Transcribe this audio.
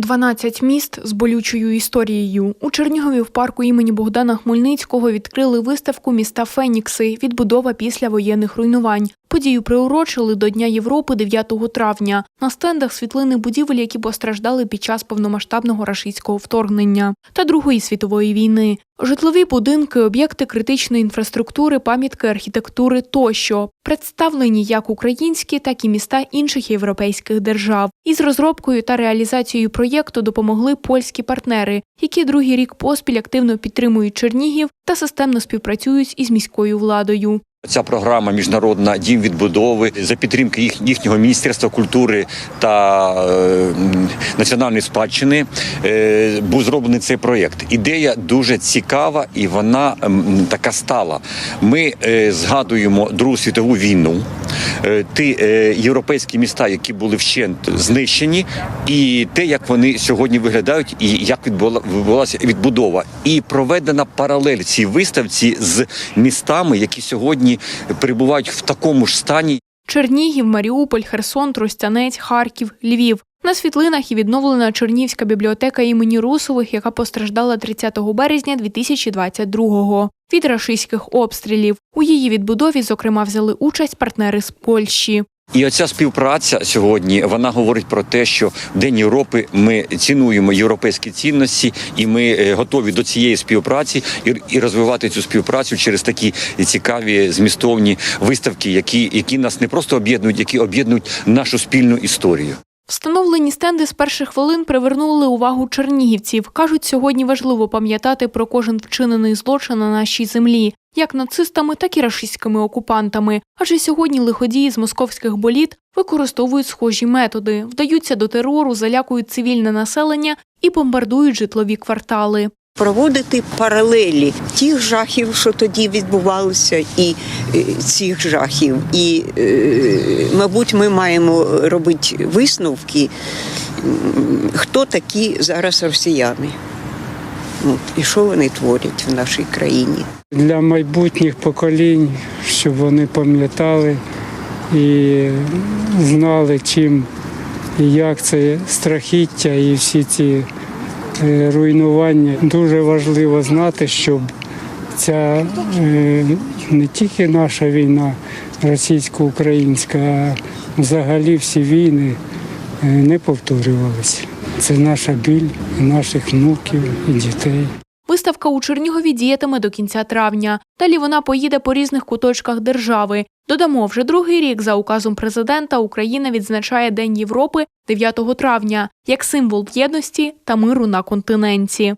12 міст з болючою історією. У Чернігові в парку імені Богдана Хмельницького відкрили виставку Міста Фенікси. Відбудова після воєнних руйнувань. Подію приурочили до Дня Європи 9 травня. На стендах світлини будівель, які постраждали під час повномасштабного рашистського вторгнення та Другої світової війни. Житлові будинки, об'єкти критичної інфраструктури, пам'ятки архітектури тощо представлені як українські, так і міста інших європейських держав. Із розробкою та реалізацією проєкту допомогли польські партнери, які другий рік поспіль активно підтримують Чернігів та системно співпрацюють із міською владою. Ця програма міжнародна дім відбудови за підтримки їх, їхнього міністерства культури та е, національної спадщини е, був зроблений цей проєкт. Ідея дуже цікава і вона е, така стала. Ми е, згадуємо Другу світову війну, ті е, європейські міста, які були вщент знищені, і те, як вони сьогодні виглядають, і як відбула- відбулася відбудова. І проведена паралель цій виставці з містами, які сьогодні перебувають в такому ж стані, Чернігів, Маріуполь, Херсон, Тростянець, Харків, Львів. На світлинах і відновлена Чернігівська бібліотека імені Русових, яка постраждала 30 березня 2022-го від рашистських обстрілів. У її відбудові, зокрема, взяли участь партнери з Польщі. І оця співпраця сьогодні вона говорить про те, що День Європи ми цінуємо європейські цінності, і ми е, готові до цієї співпраці і розвивати цю співпрацю через такі цікаві змістовні виставки, які, які нас не просто об'єднують, які об'єднують нашу спільну історію. Встановлені стенди з перших хвилин привернули увагу чернігівців. Кажуть, сьогодні важливо пам'ятати про кожен вчинений злочин на нашій землі, як нацистами, так і рашистськими окупантами. Адже сьогодні лиходії з московських боліт використовують схожі методи, вдаються до терору, залякують цивільне населення і бомбардують житлові квартали. Проводити паралелі тих жахів, що тоді відбувалося, і е, цих жахів. І, е, мабуть, ми маємо робити висновки, хто такі зараз росіяни. І що вони творять в нашій країні. для майбутніх поколінь, щоб вони пам'ятали і знали, чим і як це страхіття і всі ці руйнування. Дуже важливо знати, щоб ця е, не тільки наша війна російсько-українська, а взагалі всі війни е, не повторювалися. Це наша біль наших внуків і дітей. Виставка у Чернігові діятиме до кінця травня. Далі вона поїде по різних куточках держави. Додамо, вже другий рік за указом президента Україна відзначає День Європи 9 травня як символ єдності та миру на континенті.